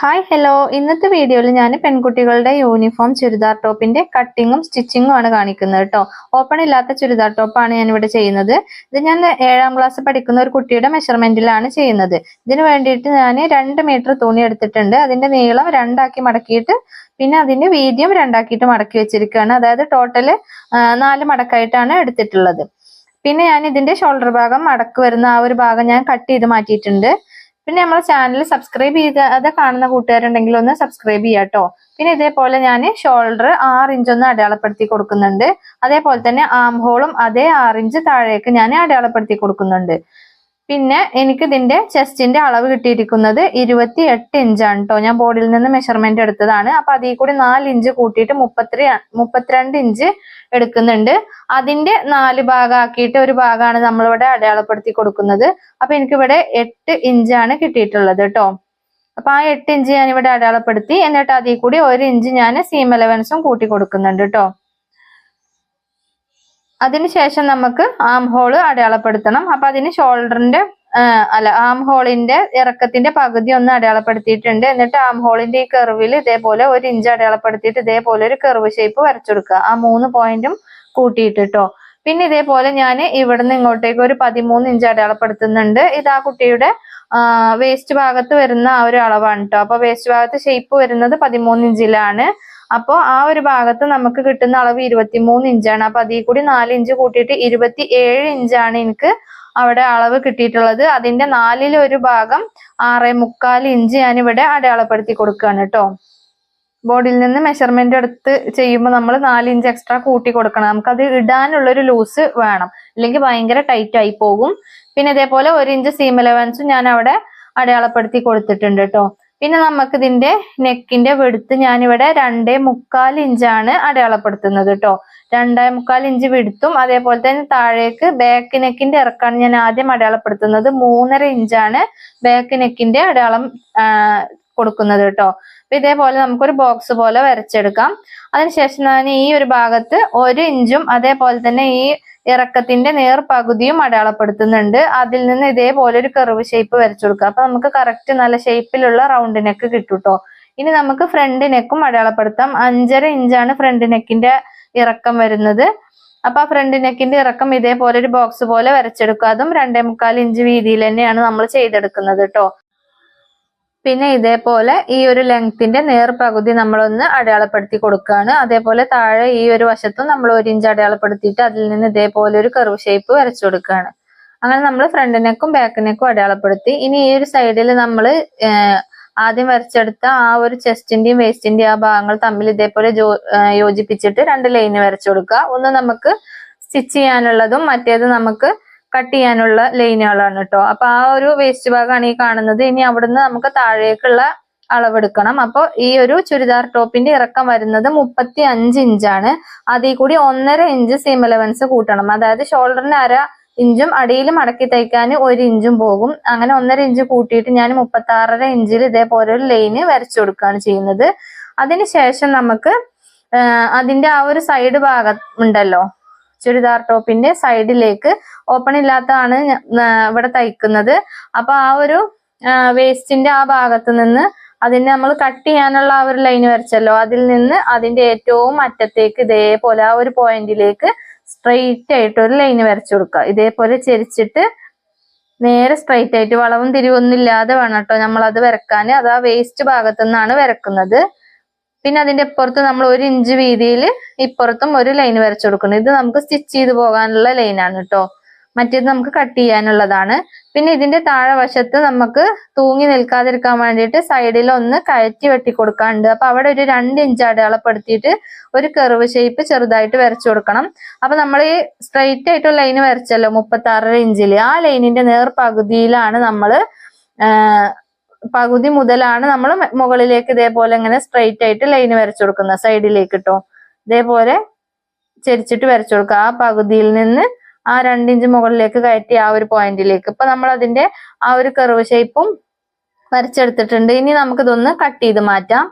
Hi hello ഇന്നത്തെ വീഡിയോയിൽ ഞാൻ പെൺകുട്ടികളുടെ യൂണിഫോം ചുരിദാർ ടോപ്പിന്റെ കട്ടിങ്ങും സ്റ്റിച്ചിങ്ങും ആണ് കാണിക്കുന്നത് കേട്ടോ ഓപ്പൺ ഇല്ലാത്ത ചുരിദാർ ടോപ്പാണ് ഞാൻ ഇവിടെ ചെയ്യുന്നത്. ഇത് ഞാൻ ഏഴാം ക്ലാസ് പഠിക്കുന്ന ഒരു കുട്ടിയുടെ മെഷർമെന്റിലാണ് ചെയ്യുന്നത്. ഇതിന് വേണ്ടിയിട്ട് ഞാൻ രണ്ട് മീറ്റർ തുണി എടുത്തിട്ടുണ്ട്. അതിന്റെ നീളം രണ്ടാക്കി മടക്കിയിട്ട് പിന്നെ അതിന്റെ വീതിയും രണ്ടാക്കിയിട്ട് മടക്കി വെച്ചിരിക്കുകയാണ്. അതായത് ടോട്ടൽ നാല് മടക്കായിട്ടാണ് എടുത്തിട്ടുള്ളത്. പിന്നെ ഞാൻ ഇതിന്റെ ഷോൾഡർ ഭാഗം മടക്ക് വരുന്ന ആ ഒരു ഭാഗം ഞാൻ കട്ട് ചെയ്ത് മാറ്റിയിട്ടുണ്ട്. പിന്നെ നമ്മളെ ചാനൽ സബ്സ്ക്രൈബ് ചെയ്താതെ കാണുന്ന കൂട്ടുകാരുണ്ടെങ്കിൽ ഒന്ന് സബ്സ്ക്രൈബ് ചെയ്യാം കേട്ടോ പിന്നെ ഇതേപോലെ ഞാൻ ഷോൾഡർ ആറ് ഇഞ്ച് ഒന്ന് അടയാളപ്പെടുത്തി കൊടുക്കുന്നുണ്ട്. അതേപോലെ തന്നെ ആം ഹോളും അതേ ആറ് ഇഞ്ച് താഴേക്ക് ഞാൻ അടയാളപ്പെടുത്തി കൊടുക്കുന്നുണ്ട്. പിന്നെ എനിക്ക് ഇതിന്റെ ചെസ്റ്റിന്റെ അളവ് കിട്ടിയിരിക്കുന്നത് ഇരുപത്തി എട്ട് ഇഞ്ചാണ് കേട്ടോ ഞാൻ ബോർഡിൽ നിന്ന് മെഷർമെന്റ് എടുത്തതാണ്. അപ്പൊ അതിൽ കൂടി നാല് ഇഞ്ച് കൂട്ടിയിട്ട് മുപ്പത്തി മുപ്പത്തിരണ്ട് ഇഞ്ച് എടുക്കുന്നുണ്ട്. അതിന്റെ നാല് ഭാഗമാക്കിയിട്ട് ഒരു ഭാഗമാണ് നമ്മളിവിടെ അടയാളപ്പെടുത്തി കൊടുക്കുന്നത്. അപ്പൊ എനിക്കിവിടെ എട്ട് ഇഞ്ചാണ് കിട്ടിയിട്ടുള്ളത് കേട്ടോ അപ്പൊ ആ എട്ട് ഇഞ്ച് ഞാൻ ഇവിടെ അടയാളപ്പെടുത്തി. എന്നിട്ട് അതിൽ കൂടി ഒരു ഇഞ്ച് ഞാൻ സീം എലവൻസും കൂട്ടി കൊടുക്കുന്നുണ്ട് കേട്ടോ അതിനുശേഷം നമുക്ക് ആം ഹോൾ അടയാളപ്പെടുത്തണം. അപ്പൊ അതിന് ഷോൾഡറിന്റെ അല്ല ആം ഹോളിന്റെ ഇറക്കത്തിന്റെ പകുതി ഒന്ന് അടയാളപ്പെടുത്തിയിട്ടുണ്ട്. എന്നിട്ട് ആം ഹോളിന്റെ ഈ കെർവിൽ ഇതേപോലെ ഒരു ഇഞ്ച് അടയാളപ്പെടുത്തിയിട്ട് ഇതേപോലെ ഒരു കെർവ് ഷേപ്പ് വരച്ചെടുക്കുക. ആ മൂന്ന് പോയിന്റും കൂട്ടിയിട്ട് കേട്ടോ പിന്നെ ഇതേപോലെ ഞാൻ ഇവിടുന്ന് ഇങ്ങോട്ടേക്ക് ഒരു പതിമൂന്ന് ഇഞ്ച് അടയാളപ്പെടുത്തുന്നുണ്ട്. ഇത് ആ കുട്ടിയുടെ വേസ്റ്റ് ഭാഗത്ത് വരുന്ന ആ ഒരു അളവാണ് കേട്ടോ അപ്പൊ വേസ്റ്റ് ഭാഗത്ത് ഷേപ്പ് വരുന്നത് പതിമൂന്ന് ഇഞ്ചിലാണ്. അപ്പോൾ ആ ഒരു ഭാഗത്ത് നമുക്ക് കിട്ടുന്ന അളവ് ഇരുപത്തിമൂന്ന് ഇഞ്ചാണ്. അപ്പൊ അതിൽ കൂടി നാല് ഇഞ്ച് കൂട്ടിയിട്ട് ഇരുപത്തി ഏഴ് ഇഞ്ചാണ് എനിക്ക് അവിടെ അളവ് കിട്ടിയിട്ടുള്ളത്. അതിന്റെ നാലിലൊരു ഭാഗം ആറേ മുക്കാൽ ഇഞ്ച് ഞാൻ ഇവിടെ അടയാളപ്പെടുത്തി കൊടുക്കുകയാണ് കേട്ടോ ബോഡിയിൽ നിന്ന് മെഷർമെന്റ് എടുത്ത് ചെയ്യുമ്പോൾ നമ്മൾ നാല് ഇഞ്ച് എക്സ്ട്രാ കൂട്ടി കൊടുക്കണം. നമുക്കത് ഇടാനുള്ള ഒരു ലൂസ് വേണം. അല്ലെങ്കിൽ ഭയങ്കര ടൈറ്റ് ആയി പോകും. പിന്നെ ഇതേപോലെ ഒരു ഇഞ്ച് സീം അലവൻസും ഞാൻ അവിടെ അടയാളപ്പെടുത്തി കൊടുത്തിട്ടുണ്ട് കേട്ടോ പിന്നെ നമുക്ക് ഇതിന്റെ നെക്കിന്റെ വെടുത്ത് ഞാനിവിടെ രണ്ടേ മുക്കാൽ ഇഞ്ചാണ് അടയാളപ്പെടുത്തുന്നത് കേട്ടോ രണ്ടേ മുക്കാൽ ഇഞ്ച് വിടുത്തും അതേപോലെ തന്നെ താഴേക്ക് ബാക്ക് നെക്കിന്റെ ഇറക്കാണ് ഞാൻ ആദ്യം അടയാളപ്പെടുത്തുന്നത്. മൂന്നര ഇഞ്ചാണ് ബാക്ക് നെക്കിന്റെ അടയാളം കൊടുക്കുന്നത് കേട്ടോ അപ്പൊ ഇതേപോലെ നമുക്കൊരു ബോക്സ് പോലെ വരച്ചെടുക്കാം. അതിനുശേഷം ഞാൻ ഈ ഒരു ഭാഗത്ത് ഒരു ഇഞ്ചും അതേപോലെ തന്നെ ഈ ഇറക്കത്തിന്റെ നേർ പകുതിയും അടയാളപ്പെടുത്തുന്നുണ്ട്. അതിൽ നിന്ന് ഇതേപോലെ ഒരു കർവ് ഷേപ്പ് വരച്ചു കൊടുക്കുക. അപ്പൊ നമുക്ക് കറക്റ്റ് നല്ല ഷേപ്പിലുള്ള റൗണ്ട് നെക്ക് കിട്ടൂട്ടോ. ഇനി നമുക്ക് ഫ്രണ്ട് നെക്കും അടയാളപ്പെടുത്താം. അഞ്ചര ഇഞ്ചാണ് ഫ്രണ്ട് നെക്കിന്റെ ഇറക്കം വരുന്നത്. അപ്പൊ ആ ഫ്രണ്ട് നെക്കിന്റെ ഇറക്കം ഇതേപോലെ ഒരു ബോക്സ് പോലെ വരച്ചെടുക്കുക. അതും രണ്ടേ മുക്കാൽ ഇഞ്ച് വീതിയിൽ തന്നെയാണ് നമ്മൾ ചെയ്തെടുക്കുന്നത് കേട്ടോ പിന്നെ ഇതേപോലെ ഈ ഒരു ലെങ്ത്തിന്റെ നേർ പകുതി നമ്മളൊന്ന് അടയാളപ്പെടുത്തി കൊടുക്കുകയാണ് അതേപോലെ താഴെ ഈ ഒരു വശത്തും നമ്മൾ ഒരു ഇഞ്ച് അടയാളപ്പെടുത്തിയിട്ട് അതിൽ നിന്ന് ഇതേപോലെ ഒരു കർവ് ഷേപ്പ് വരച്ചു കൊടുക്കുകയാണ് അങ്ങനെ നമ്മൾ ഫ്രണ്ട് നെക്കും ബാക്ക് നെക്കും അടയാളപ്പെടുത്തി. ഇനി ഈ ഒരു സൈഡിൽ നമ്മൾ ആദ്യം വരച്ചെടുത്ത ആ ഒരു ചെസ്റ്റിന്റെയും വേസ്റ്റിന്റെയും ആ ഭാഗങ്ങൾ തമ്മിൽ ഇതേപോലെ യോജിപ്പിച്ചിട്ട് രണ്ട് ലൈന് വരച്ചു കൊടുക്കുക. ഒന്ന് നമുക്ക് സ്റ്റിച്ച് ചെയ്യാനുള്ളതും മറ്റേത് നമുക്ക് കട്ട് ചെയ്യാനുള്ള ലൈനുകളാണ് കേട്ടോ അപ്പൊ ആ ഒരു വേസ്റ്റ് ഭാഗമാണ് ഈ കാണുന്നത്. ഇനി അവിടുന്ന് നമുക്ക് താഴേക്കുള്ള അളവെടുക്കണം. അപ്പോൾ ഈ ഒരു ചുരിദാർ ടോപ്പിന്റെ ഇറക്കം വരുന്നത് മുപ്പത്തി അഞ്ച് ഇഞ്ചാണ് അതിൽ കൂടി ഒന്നര ഇഞ്ച് സീം അലവൻസ് കൂട്ടണം. അതായത് ഷോൾഡറിന് അര ഇഞ്ചും അടിയിൽ മടക്കി തയ്ക്കാൻ ഒരു ഇഞ്ചും പോകും. അങ്ങനെ ഒന്നര ഇഞ്ച് കൂട്ടിയിട്ട് ഞാൻ മുപ്പത്തി ആറര ഇഞ്ചിൽ ഇതേപോലെ ഒരു ലൈന് വരച്ചു കൊടുക്കുകയാണ് ചെയ്യുന്നത്. അതിനുശേഷം നമുക്ക് അതിന്റെ ആ ഒരു സൈഡ് ഭാഗം ഉണ്ടല്ലോ. ചുരിദാർ ടോപ്പിന്റെ സൈഡിലേക്ക് ഓപ്പൺ ഇല്ലാത്തതാണ് ഇവിടെ തയ്ക്കുന്നത്. അപ്പൊ ആ ഒരു വേസ്റ്റിന്റെ ആ ഭാഗത്ത് നിന്ന് അതിന് നമ്മൾ കട്ട് ചെയ്യാനുള്ള ആ ഒരു ലൈൻ വരച്ചല്ലോ. അതിൽ നിന്ന് അതിന്റെ ഏറ്റവും അറ്റത്തേക്ക് ഇതേപോലെ ആ ഒരു പോയിന്റിലേക്ക് സ്ട്രെയിറ്റ് ആയിട്ട് ഒരു ലൈൻ വരച്ചു കൊടുക്കുക. ഇതേപോലെ ചെരിച്ചിട്ട് നേരെ സ്ട്രെയിറ്റ് ആയിട്ട് വളവും തിരിവൊന്നും ഇല്ലാതെ വേണം കേട്ടോ നമ്മൾ അത് വരക്കാൻ അത് ആ വേസ്റ്റ് ഭാഗത്തു നിന്നാണ് വരക്കുന്നത്. പിന്നെ അതിന്റെ ഇപ്പുറത്ത് നമ്മൾ ഒരു ഇഞ്ച് വീതിയിൽ ഇപ്പുറത്തും ഒരു ലൈൻ വരച്ചു കൊടുക്കണം ഇത് നമുക്ക് സ്റ്റിച്ച് ചെയ്ത് പോകാനുള്ള ലൈനാണ് കേട്ടോ മറ്റേത് നമുക്ക് കട്ട് ചെയ്യാനുള്ളതാണ്. പിന്നെ ഇതിന്റെ താഴെ വശത്ത് നമുക്ക് തൂങ്ങി നിൽക്കാതിരിക്കാൻ വേണ്ടിയിട്ട് സൈഡിൽ ഒന്ന് കയറ്റി വെട്ടി കൊടുക്കാനുണ്ട്. അപ്പൊ അവിടെ ഒരു രണ്ട് ഇഞ്ച് അടയാളപ്പെടുത്തിയിട്ട് ഒരു കെർവ് ഷേപ്പ് ചെറുതായിട്ട് വരച്ചു കൊടുക്കണം. അപ്പൊ നമ്മൾ ഈ സ്ട്രെയിറ്റ് ആയിട്ട് ലൈൻ വരച്ചല്ലോ മുപ്പത്തി ആറര ഇഞ്ചിൽ ആ ലൈനിന്റെ നേർ പകുതിയിലാണ് നമ്മൾ പകുതി മുതലാണ് നമ്മൾ മുകളിലേക്ക് ഇതേപോലെ ഇങ്ങനെ സ്ട്രെയിറ്റ് ആയിട്ട് ലൈൻ വരച്ചു കൊടുക്കുന്നത്. സൈഡിലേക്ക് കേട്ടോ ഇതേപോലെ ചെരിച്ചിട്ട് വരച്ചു കൊടുക്കുക. ആ പകുതിയിൽ നിന്ന് ആ രണ്ടിഞ്ച് മുകളിലേക്ക് കയറ്റി ആ ഒരു പോയിന്റിലേക്ക് ഇപ്പൊ നമ്മൾ അതിന്റെ ആ ഒരു കർവ് ഷേപ്പും വരച്ചെടുത്തിട്ടുണ്ട്. ഇനി നമുക്കിതൊന്ന് കട്ട് ചെയ്ത് മാറ്റാം.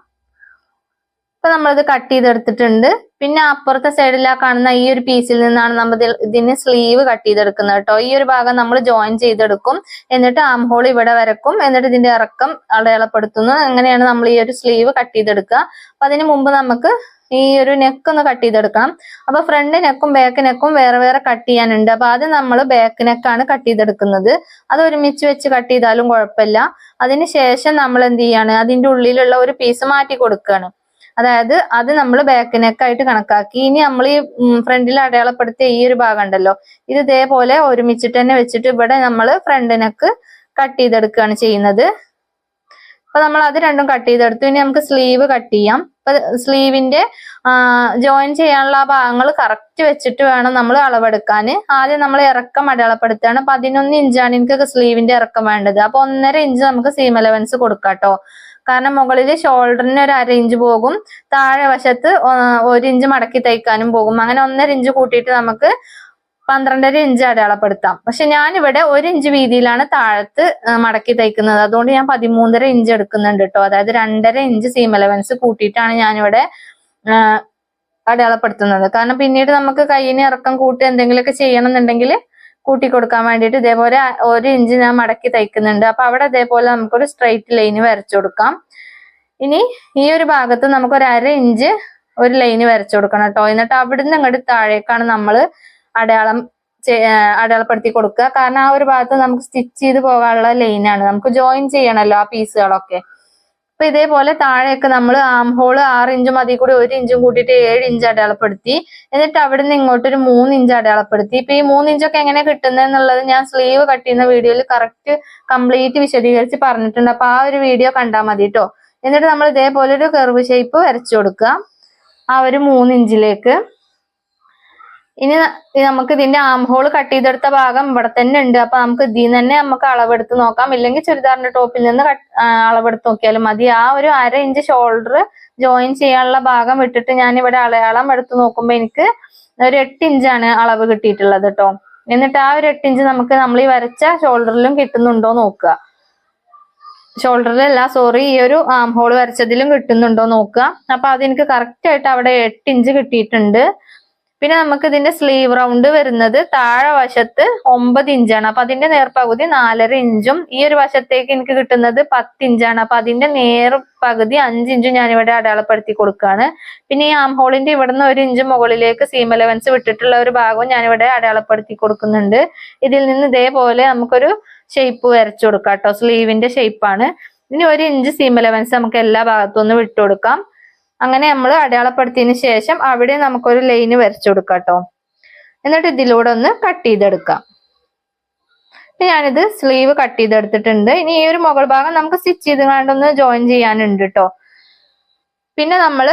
ഇപ്പൊ നമ്മളിത് കട്ട് ചെയ്തെടുത്തിട്ടുണ്ട്. പിന്നെ അപ്പുറത്തെ സൈഡിൽ ആ കാണുന്ന ഈ ഒരു പീസിൽ നിന്നാണ് നമ്മൾ ഇതിന് സ്ലീവ് കട്ട് ചെയ്തെടുക്കുന്നത് കേട്ടോ. ഈ ഒരു ഭാഗം നമ്മൾ ജോയിൻ ചെയ്തെടുക്കും. എന്നിട്ട് ആം ഹോൾ ഇവിടെ വരക്കും. എന്നിട്ട് ഇതിന്റെ ഇറക്കം അടയാളപ്പെടുത്തുന്നു. അങ്ങനെയാണ് നമ്മൾ ഈ ഒരു സ്ലീവ് കട്ട് ചെയ്തെടുക്കുക? അപ്പൊ അതിന് മുമ്പ് നമുക്ക് ഈ ഒരു നെക്ക് ഒന്ന് കട്ട് ചെയ്തെടുക്കണം. അപ്പൊ ഫ്രണ്ട് നെക്കും ബാക്ക് നെക്കും വേറെ വേറെ കട്ട് ചെയ്യാനുണ്ട്. അപ്പൊ ആദ്യം നമ്മൾ ബാക്ക് നെക്കാണ് കട്ട് ചെയ്തെടുക്കുന്നത്. അത് ഒരുമിച്ച് വെച്ച് കട്ട് ചെയ്താലും കുഴപ്പമില്ല. അതിന് ശേഷം നമ്മൾ എന്ത് ചെയ്യാണ്? അതിന്റെ ഉള്ളിലുള്ള ഒരു പീസ് മാറ്റി കൊടുക്കുകയാണ്. അതായത് അത് നമ്മൾ ബാക്ക് നെക്ക് ആയിട്ട് കണക്കാക്കി. ഇനി നമ്മൾ ഈ ഫ്രണ്ടിൽ അടയാളപ്പെടുത്തിയ ഈ ഒരു ഭാഗം ഉണ്ടല്ലോ. ഇത് ഇതേപോലെ ഒരുമിച്ചിട്ട് തന്നെ വെച്ചിട്ട് ഇവിടെ നമ്മൾ ഫ്രണ്ട് നെക്ക് കട്ട് ചെയ്തെടുക്കുകയാണ് ചെയ്യുന്നത്. അപ്പൊ നമ്മൾ അത് രണ്ടും കട്ട് ചെയ്തെടുത്തു. ഇനി നമുക്ക് സ്ലീവ് കട്ട് ചെയ്യാം. അപ്പൊ സ്ലീവിന്റെ ജോയിൻ ചെയ്യാനുള്ള ആ ഭാഗങ്ങൾ കറക്റ്റ് വെച്ചിട്ട് വേണം നമ്മൾ അളവെടുക്കാൻ ആദ്യം നമ്മൾ ഇറക്കം അടയാളപ്പെടുത്തുകയാണ്. പതിനൊന്ന് ഇഞ്ചാണ് എനിക്ക് സ്ലീവിന്റെ ഇറക്കം വേണ്ടത്. അപ്പൊ ഒന്നര ഇഞ്ച് നമുക്ക് സീം അലവൻസ് കൊടുക്കാം കേട്ടോ കാരണം മുകളിൽ ഷോൾഡറിന് ഒരു അര ഇഞ്ച് പോകും താഴെ വശത്ത് ഒരു ഇഞ്ച് മടക്കി തയ്ക്കാനും പോകും. അങ്ങനെ ഒന്നര ഇഞ്ച് കൂട്ടിയിട്ട് നമുക്ക് പന്ത്രണ്ടര ഇഞ്ച് അടയാളപ്പെടുത്താം. പക്ഷെ ഞാനിവിടെ ഒരു ഇഞ്ച് വീതിയിലാണ് താഴത്ത് മടക്കി തയ്ക്കുന്നത് അതുകൊണ്ട് ഞാൻ പതിമൂന്നര ഇഞ്ച് എടുക്കുന്നുണ്ട് കേട്ടോ അതായത് രണ്ടര ഇഞ്ച് സീം അലവൻസ് കൂട്ടിയിട്ടാണ് ഞാനിവിടെ അടയാളപ്പെടുത്തുന്നത്. കാരണം പിന്നീട് നമുക്ക് കയ്യിന് ഇറക്കം കൂട്ടി എന്തെങ്കിലുമൊക്കെ ചെയ്യണം എന്നുണ്ടെങ്കിൽ കൂട്ടി കൊടുക്കാൻ വേണ്ടിയിട്ട് ഇതേപോലെ ഒരു ഇഞ്ച് ഞാൻ മടക്കി തയ്ക്കുന്നുണ്ട്. അപ്പൊ അവിടെ ഇതേപോലെ നമുക്കൊരു സ്ട്രൈറ്റ് ലൈന് വരച്ചു കൊടുക്കാം. ഇനി ഈ ഒരു ഭാഗത്ത് നമുക്ക് ഒരു അര ഇഞ്ച് ഒരു ലൈന് വരച്ചു കൊടുക്കണം കേട്ടോ. എന്നിട്ട് അവിടുന്ന് ഇങ്ങോട്ട് താഴേക്കാണ് നമ്മൾ അടയാളം അടയാളപ്പെടുത്തി കൊടുക്കുക. കാരണം ആ ഒരു ഭാഗത്ത് നമുക്ക് സ്റ്റിച്ച് ചെയ്ത് പോകാനുള്ള ലൈനാണ് നമുക്ക് ജോയിൻ ചെയ്യണമല്ലോ ആ പീസുകളൊക്കെ അപ്പൊ ഇതേപോലെ താഴെയൊക്കെ നമ്മൾ ആം ഹോൾ ആറ് ഇഞ്ചും അതിൽ കൂടി ഒരു ഇഞ്ചും കൂട്ടിയിട്ട് ഏഴ് ഇഞ്ച് അടയാളപ്പെടുത്തി. എന്നിട്ട് അവിടെ നിന്ന് ഇങ്ങോട്ട് ഒരു മൂന്ന് ഇഞ്ച് അടയാളപ്പെടുത്തി. ഇപ്പൊ ഈ മൂന്ന് ഇഞ്ചൊക്കെ എങ്ങനെ കിട്ടുന്നത് എന്നുള്ളത് ഞാൻ സ്ലീവ് കട്ട് ചെയ്യുന്ന വീഡിയോയിൽ കറക്റ്റ് കംപ്ലീറ്റ് വിശദീകരിച്ച് പറഞ്ഞിട്ടുണ്ട്. അപ്പൊ ആ ഒരു വീഡിയോ കണ്ടാൽ മതി കേട്ടോ എന്നിട്ട് നമ്മൾ ഇതേപോലെ ഒരു കെർവ് ഷേപ്പ് വരച്ചു കൊടുക്കുക. ആ ഒരു മൂന്ന് ഇഞ്ചിലേക്ക് ഇനി നമുക്ക് ഇതിന്റെ ആം ഹോൾ കട്ട് ചെയ്തെടുത്ത ഭാഗം ഇവിടെ തന്നെ ഉണ്ട്. അപ്പൊ നമുക്ക് ഇതിൽ തന്നെ നമുക്ക് അളവെടുത്ത് നോക്കാം. ഇല്ലെങ്കിൽ ചുരിദാറിന്റെ ടോപ്പിൽ നിന്ന് അളവെടുത്ത് നോക്കിയാലും മതി. ആ ഒരു അര ഇഞ്ച് ഷോൾഡർ ജോയിൻ ചെയ്യാനുള്ള ഭാഗം വിട്ടിട്ട് ഞാൻ ഇവിടെ അളയാളം എടുത്ത് നോക്കുമ്പോ എനിക്ക് ഒരു എട്ട് ഇഞ്ചാണ് അളവ് കിട്ടിയിട്ടുള്ളത് കേട്ടോ എന്നിട്ട് ആ ഒരു എട്ട് ഇഞ്ച് നമുക്ക് നമ്മൾ ഈ വരച്ച ഷോൾഡറിലും കിട്ടുന്നുണ്ടോ നോക്കുക. ഷോൾഡറിലല്ല സോറി ഈ ഒരു ആം ഹോൾ വരച്ചതിലും കിട്ടുന്നുണ്ടോ നോക്കുക. അപ്പൊ അതെനിക്ക് കറക്റ്റ് ആയിട്ട് അവിടെ എട്ട് ഇഞ്ച് കിട്ടിയിട്ടുണ്ട്. പിന്നെ നമുക്ക് ഇതിന്റെ സ്ലീവ് റൗണ്ട് വരുന്നത് താഴെ വശത്ത് ഒമ്പത് ഇഞ്ചാണ്. അപ്പൊ അതിന്റെ നേർപകുതി നാലര ഇഞ്ചും ഈ ഒരു വശത്തേക്ക് എനിക്ക് കിട്ടുന്നത് പത്ത് ഇഞ്ചാണ്. അപ്പൊ അതിന്റെ നേർ പകുതി അഞ്ച് ഇഞ്ചും ഞാനിവിടെ അടയാളപ്പെടുത്തി കൊടുക്കുകയാണ് പിന്നെ ഈ ആം ഹോളിന്റെ ഇവിടുന്ന് ഒരു ഇഞ്ച് മുകളിലേക്ക് സീം അലവൻസ് വിട്ടിട്ടുള്ള ഒരു ഭാഗവും ഞാനിവിടെ അടയാളപ്പെടുത്തി കൊടുക്കുന്നുണ്ട്. ഇതിൽ നിന്ന് ഇതേപോലെ നമുക്കൊരു ഷേപ്പ് വരച്ചു കൊടുക്കാം കേട്ടോ. സ്ലീവിന്റെ ഷേപ്പാണ് ഇനി ഒരു ഇഞ്ച് സീം അലവൻസ് നമുക്ക് എല്ലാ ഭാഗത്തും ഒന്ന് വിട്ടുകൊടുക്കാം അങ്ങനെ നമ്മൾ അടയാളപ്പെടുത്തിയതിന് ശേഷം അവിടെ നമുക്കൊരു ലൈൻ വരച്ചു കൊടുക്കാം കേട്ടോ എന്നിട്ട് ഇതിലൂടെ ഒന്ന് കട്ട് ചെയ്തെടുക്കാം. ഞാനിത് സ്ലീവ് കട്ട് ചെയ്തെടുത്തിട്ടുണ്ട്. ഇനി ഈ ഒരു മുകൾ ഭാഗം നമുക്ക് സ്റ്റിച്ച് ചെയ്ത് കണ്ടൊന്ന് ജോയിൻ ചെയ്യാനുണ്ട് കേട്ടോ പിന്നെ നമ്മൾ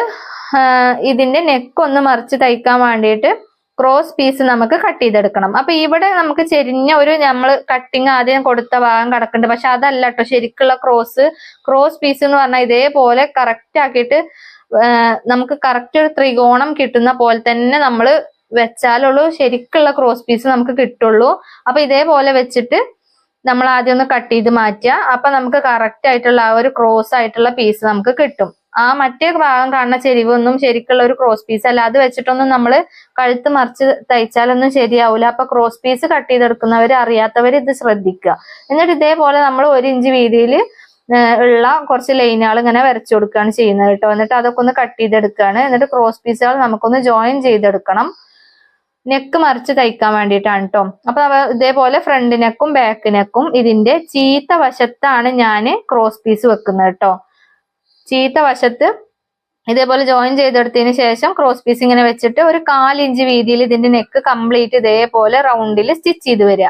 ഇതിന്റെ നെക്ക് ഒന്ന് മറിച്ച് തയ്ക്കാൻ വേണ്ടിയിട്ട് ക്രോസ് പീസ് നമുക്ക് കട്ട് ചെയ്തെടുക്കണം. അപ്പൊ ഇവിടെ നമുക്ക് ചെരിഞ്ഞ ഒരു നമ്മൾ കട്ടിങ് ആദ്യം കൊടുത്ത ഭാഗം കിടക്കുന്നുണ്ട്. പക്ഷെ അതല്ല കേട്ടോ ശരിക്കുള്ള ക്രോസ് ക്രോസ് പീസ് എന്ന് പറഞ്ഞാൽ ഇതേപോലെ കറക്റ്റ് ആക്കിയിട്ട് നമുക്ക് കറക്റ്റ് ഒരു ത്രികോണം കിട്ടുന്ന പോലെ തന്നെ നമ്മൾ വെച്ചാലുള്ളൂ ശരിക്കുള്ള ക്രോസ് പീസ് നമുക്ക് കിട്ടുള്ളൂ. അപ്പൊ ഇതേപോലെ വെച്ചിട്ട് നമ്മൾ ആദ്യം ഒന്ന് കട്ട് ചെയ്ത് മാറ്റുക. അപ്പൊ നമുക്ക് കറക്റ്റ് ആയിട്ടുള്ള ആ ഒരു ക്രോസ് ആയിട്ടുള്ള പീസ് നമുക്ക് കിട്ടും. ആ മറ്റേ ഭാഗം കാണുന്ന ചെരിവൊന്നും ശരിക്കുള്ള ഒരു ക്രോസ് പീസ് അല്ല. അത് വെച്ചിട്ടൊന്നും നമ്മൾ കഴുത്ത് മറിച്ച് തയ്ച്ചാലൊന്നും ശരിയാവില്ല അപ്പൊ ക്രോസ് പീസ് കട്ട് ചെയ്തെടുക്കുന്നവർ അറിയാത്തവർ ഇത് ശ്രദ്ധിക്കുക. എന്നിട്ട് ഇതേപോലെ നമ്മൾ ഒരു ഇഞ്ച് വീതിയിൽ ഉള്ള കുറച്ച് ലൈനുകൾ ഇങ്ങനെ വരച്ചു കൊടുക്കുകയാണ് ചെയ്യുന്നത് കേട്ടോ. എന്നിട്ട് അതൊക്കെ ഒന്ന് കട്ട് ചെയ്തെടുക്കുകയാണ്. എന്നിട്ട് ക്രോസ് പീസുകൾ നമുക്കൊന്ന് ജോയിൻ ചെയ്തെടുക്കണം. നെക്ക് മറിച്ച് തയ്ക്കാൻ വേണ്ടിയിട്ടാണ് കേട്ടോ. അപ്പൊ ഇതേപോലെ ഫ്രണ്ട് നെക്കും ബാക്ക് നെക്കും ഇതിന്റെ ചീത്ത വശത്താണ് ഞാൻ ക്രോസ് പീസ് വെക്കുന്നത് കേട്ടോ. ചീത്ത വശത്ത് ഇതേപോലെ ജോയിൻ ചെയ്തെടുത്തതിന് ശേഷം ക്രോസ് പീസ് ഇങ്ങനെ വെച്ചിട്ട് ഒരു കാലിഞ്ച് വീതിയിൽ ഇതിന്റെ നെക്ക് കംപ്ലീറ്റ് ഇതേപോലെ റൗണ്ടിൽ സ്റ്റിച്ച് ചെയ്ത് വരിക.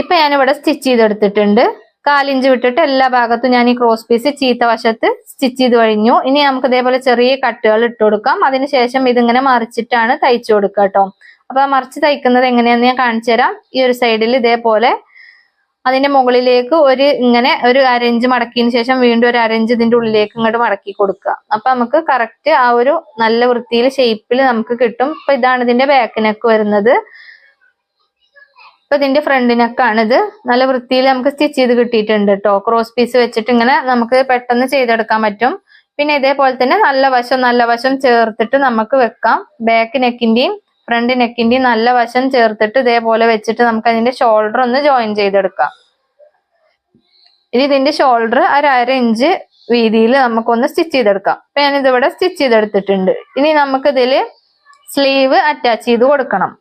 ഇപ്പൊ ഞാനിവിടെ സ്റ്റിച്ച് ചെയ്തെടുത്തിട്ടുണ്ട്. കാലിഞ്ച് വിട്ടിട്ട് എല്ലാ ഭാഗത്തും ഞാൻ ഈ ക്രോസ് പീസ് ചീത്ത വശത്ത് സ്റ്റിച്ച് ചെയ്ത് കഴിഞ്ഞു. ഇനി നമുക്ക് ഇതേപോലെ ചെറിയ കട്ടുകൾ ഇട്ട് കൊടുക്കാം. അതിനുശേഷം ഇതിങ്ങനെ മറിച്ചിട്ടാണ് തയ്ച്ചു കൊടുക്കുക കേട്ടോ അപ്പൊ മറിച്ച് തയ്ക്കുന്നത് എങ്ങനെയാന്ന് ഞാൻ കാണിച്ചു തരാം. ഈ ഒരു സൈഡിൽ ഇതേപോലെ അതിന്റെ മുകളിലേക്ക് ഒരു ഇങ്ങനെ ഒരു അരഞ്ച് മടക്കിയതിന് ശേഷം വീണ്ടും ഒരു അരഞ്ച് ഇതിന്റെ ഉള്ളിലേക്ക് ഇങ്ങോട്ട് മടക്കി കൊടുക്കുക. അപ്പൊ നമുക്ക് കറക്റ്റ് ആ ഒരു നല്ല വൃത്തിയിൽ ഷേപ്പിൽ നമുക്ക് കിട്ടും. അപ്പൊ ഇതാണ് ഇതിന്റെ ബാക്ക് നെക്ക് വരുന്നത്. ഇപ്പൊ ഇതിന്റെ ഫ്രണ്ട് ഇത് നല്ല വൃത്തിയിൽ നമുക്ക് സ്റ്റിച്ച് ചെയ്ത് കിട്ടിയിട്ടുണ്ട് കേട്ടോ ക്രോസ് പീസ് വെച്ചിട്ട് ഇങ്ങനെ നമുക്ക് പെട്ടെന്ന് ചെയ്തെടുക്കാൻ പറ്റും. പിന്നെ ഇതേപോലെ തന്നെ നല്ല വശം നല്ല വശം ചേർത്തിട്ട് നമുക്ക് വെക്കാം. ബാക്ക് നെക്കിന്റെയും ഫ്രണ്ട് നെക്കിന്റെയും നല്ല വശം ചേർത്തിട്ട് ഇതേപോലെ വെച്ചിട്ട് നമുക്ക് അതിന്റെ ഷോൾഡർ ഒന്ന് ജോയിൻ ചെയ്തെടുക്കാം. ഇനി ഇതിന്റെ ഷോൾഡർ ഒരു അര ഇഞ്ച് വീതിയിൽ നമുക്കൊന്ന് സ്റ്റിച്ച് ചെയ്തെടുക്കാം. അപ്പൊ ഞാനിതിവിടെ സ്റ്റിച്ച് ചെയ്തെടുത്തിട്ടുണ്ട്. ഇനി നമുക്ക് ഇതിൽ സ്ലീവ് അറ്റാച്ച് ചെയ്ത് കൊടുക്കണം.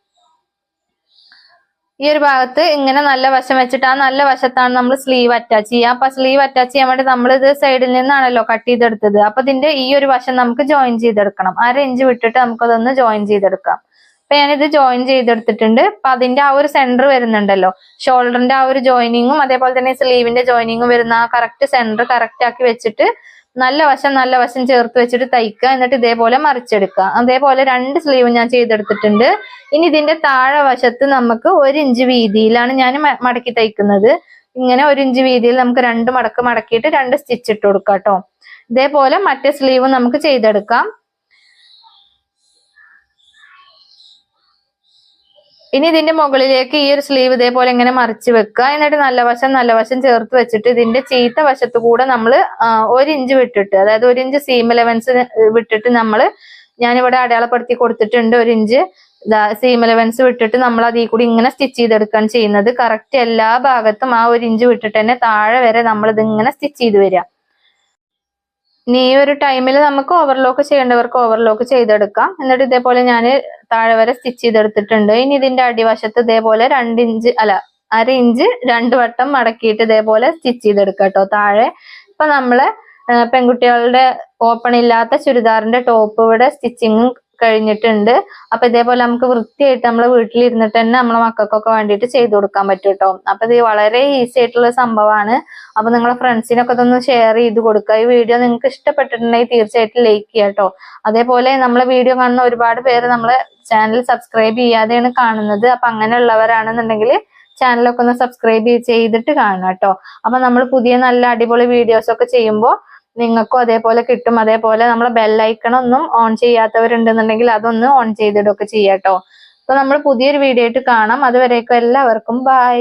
ഈ ഒരു ഭാഗത്ത് ഇങ്ങനെ നല്ല വശം വെച്ചിട്ട് ആ നല്ല വശത്താണ് നമ്മൾ സ്ലീവ് അറ്റാച്ച് ചെയ്യുക. അപ്പൊ സ്ലീവ് അറ്റാച്ച് ചെയ്യാൻ വേണ്ടി നമ്മൾ ഇത് സൈഡിൽ നിന്നാണല്ലോ കട്ട് ചെയ്തെടുത്തത്. അപ്പൊ ഇതിന്റെ ഈ ഒരു വശം നമുക്ക് ജോയിൻ ചെയ്തെടുക്കണം. അര ഇഞ്ച് വിട്ടിട്ട് നമുക്കതൊന്ന് ജോയിൻ ചെയ്തെടുക്കാം. അപ്പൊ ഞാനിത് ജോയിൻ ചെയ്തെടുത്തിട്ടുണ്ട്. അപ്പൊ അതിന്റെ ആ ഒരു സെന്റർ വരുന്നുണ്ടല്ലോ. ഷോൾഡറിന്റെ ആ ഒരു ജോയിനിങ്ങും അതേപോലെ തന്നെ സ്ലീവിന്റെ ജോയിനിങ്ങും വരുന്ന ആ കറക്റ്റ് സെന്റർ കറക്റ്റ് ആക്കി വെച്ചിട്ട് നല്ല വശം നല്ല വശം ചേർത്ത് വെച്ചിട്ട് തയ്ക്കുക. എന്നിട്ട് ഇതേപോലെ മറിച്ചെടുക്കുക. അതേപോലെ രണ്ട് സ്ലീവ് ഞാൻ ചെയ്തെടുത്തിട്ടുണ്ട്. ഇനി ഇതിന്റെ താഴെ വശത്ത് നമുക്ക് ഒരു ഇഞ്ച് വീതിയിലാണ് ഞാൻ മടക്കി തയ്ക്കുന്നത്. ഇങ്ങനെ ഒരു ഇഞ്ച് വീതിയിൽ നമുക്ക് രണ്ട് മടക്ക് മടക്കിയിട്ട് രണ്ട് സ്റ്റിച്ച് ഇട്ട് കൊടുക്കാം കേട്ടോ. ഇതേപോലെ മറ്റേ സ്ലീവ് നമുക്ക് ചെയ്തെടുക്കാം. ഇനി ഇതിന്റെ മുകളിലേക്ക് ഈ ഒരു സ്ലീവ് ഇതേപോലെ ഇങ്ങനെ മറിച്ച് വെക്കുക. എന്നിട്ട് നല്ല വശം നല്ല വശം ചേർത്ത് വെച്ചിട്ട് ഇതിന്റെ ചീത്ത വശത്ത് കൂടെ നമ്മൾ ഒരു ഇഞ്ച് വിട്ടിട്ട് അതായത് ഒരു ഇഞ്ച് സീം ഇലവൻസ് വിട്ടിട്ട് നമ്മൾ ഞാനിവിടെ അടയാളപ്പെടുത്തി കൊടുത്തിട്ടുണ്ട് ഒരു ഇഞ്ച് സീം ഇലവൻസ് വിട്ടിട്ട് നമ്മൾ അതിൽ കൂടി ഇങ്ങനെ സ്റ്റിച്ച് ചെയ്തെടുക്കുകയാണ് ചെയ്യുന്നത്. കറക്റ്റ് എല്ലാ ഭാഗത്തും ആ ഒരു ഇഞ്ച് വിട്ടിട്ട് തന്നെ താഴെ വരെ നമ്മൾ ഇത് ഇങ്ങനെ സ്റ്റിച്ച് ചെയ്ത് വരിക. ഇനി ഈ ഒരു ടൈമിൽ നമുക്ക് ഓവർലോക്ക് ചെയ്യേണ്ടവർക്ക് ഓവർലോക്ക് ചെയ്തെടുക്കാം. എന്നിട്ട് ഇതേപോലെ ഞാൻ താഴെ വരെ സ്റ്റിച്ച് ചെയ്തെടുത്തിട്ടുണ്ട്. ഇനി ഇതിന്റെ അടിവശത്ത് ഇതേപോലെ രണ്ട് ഇഞ്ച് അല്ല അര ഇഞ്ച് രണ്ട് വട്ടം മടക്കിയിട്ട് ഇതേപോലെ സ്റ്റിച്ച് ചെയ്തെടുക്കാം കേട്ടോ. താഴെ ഇപ്പൊ നമ്മൾ പെൺകുട്ടികളുടെ ഓപ്പൺ ഇല്ലാത്ത ചുരിദാറിന്റെ ടോപ്പ് ഇവിടെ സ്റ്റിച്ചിങ് കഴിഞ്ഞിട്ടുണ്ട്. അപ്പൊ ഇതേപോലെ നമുക്ക് വൃത്തിയായിട്ട് നമ്മളെ വീട്ടിലിരുന്നിട്ട് തന്നെ നമ്മളെ മക്കൾക്കൊക്കെ വേണ്ടിയിട്ട് ചെയ്തു കൊടുക്കാൻ പറ്റും കേട്ടോ അപ്പൊ ഇത് വളരെ ഈസി ആയിട്ടുള്ള സംഭവമാണ്. അപ്പൊ നിങ്ങളെ ഫ്രണ്ട്സിനൊക്കെ ഇതൊന്ന് ഷെയർ ചെയ്ത് കൊടുക്കുക. ഈ വീഡിയോ നിങ്ങൾക്ക് ഇഷ്ടപ്പെട്ടിട്ടുണ്ടെങ്കിൽ തീർച്ചയായിട്ടും ലൈക്ക് ചെയ്യുക കേട്ടോ അതേപോലെ നമ്മളെ വീഡിയോ കാണുന്ന ഒരുപാട് പേര് നമ്മളെ ചാനൽ സബ്സ്ക്രൈബ് ചെയ്യാതെയാണ് കാണുന്നത്. അപ്പൊ അങ്ങനെയുള്ളവരാണെന്നുണ്ടെങ്കിൽ ചാനലൊക്കെ ഒന്ന് സബ്സ്ക്രൈബ് ചെയ്തിട്ട് കാണുക കേട്ടോ അപ്പൊ നമ്മൾ പുതിയ നല്ല അടിപൊളി വീഡിയോസ് ഒക്കെ ചെയ്യുമ്പോൾ നിങ്ങൾക്കും അതേപോലെ കിട്ടും. അതേപോലെ നമ്മളെ ബെല്ലൈക്കൺ ഒന്നും ഓൺ ചെയ്യാത്തവരുണ്ടെന്നുണ്ടെങ്കിൽ അതൊന്ന് ഓൺ ചെയ്തിടൊക്കെ ചെയ്യാട്ടോ. അപ്പൊ നമ്മൾ പുതിയൊരു വീഡിയോ ആയിട്ട് കാണാം. അതുവരേക്കും എല്ലാവർക്കും ബൈ